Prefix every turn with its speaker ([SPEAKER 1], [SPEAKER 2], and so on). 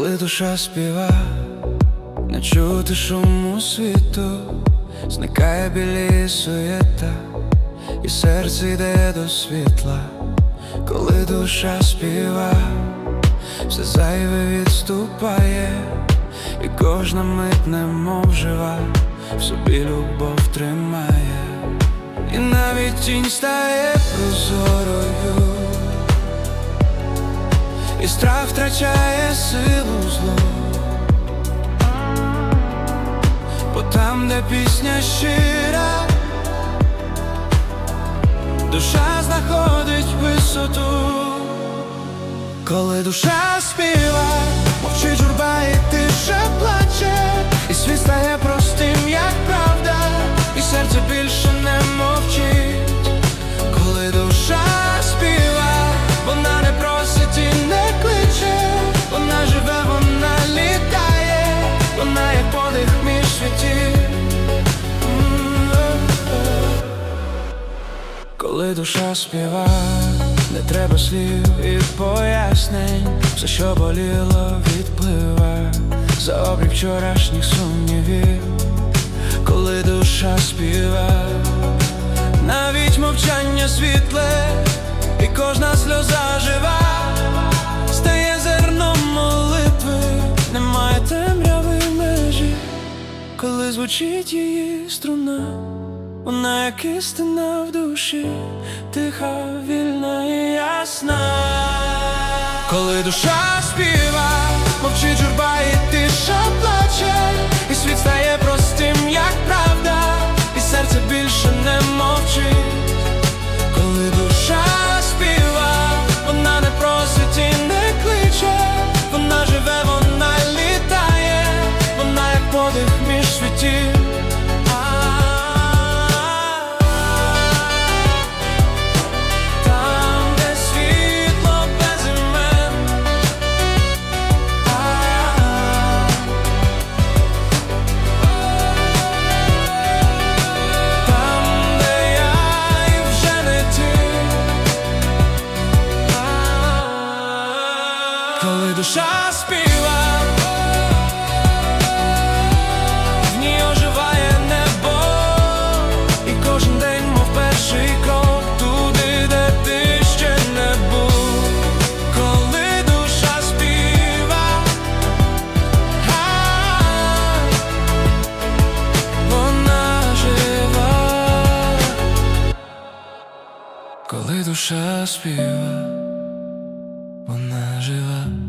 [SPEAKER 1] Коли душа співа, не чути шуму світу, зникає білі суєта, і серце йде до світла, коли душа співа, все зайве відступає, і кожна мить немов жива, в собі любов тримає, і навіть тінь стає І страх втрачає силу зло. Бо там, де пісня щира, душа знаходить висоту, коли душа співа, мовчить журба і тиша плаче, і світ стає Коли душа співа, не треба слів і пояснень, все, що боліло, відпливе за обрік вчорашніх сумнівів, коли душа співа, навіть мовчання світле, і кожна сльоза жива, стає зерном молитви, немає темряви межі, коли звучить її струна. Вона як істина в душі, тиха, вільна і ясна. Коли душа співа, мовчить журба і тиша плаче, і світ стає простим, як правда, і серце більше не мовчить. Коли душа співа, вона не просить і не кличе, вона живе, вона літає, вона як подих між світів. Душа співа. В ній оживає небо, і кожен день, мов перший крок туди, де ти ще не був, коли душа співа, вона жива, коли душа співа, вона жива.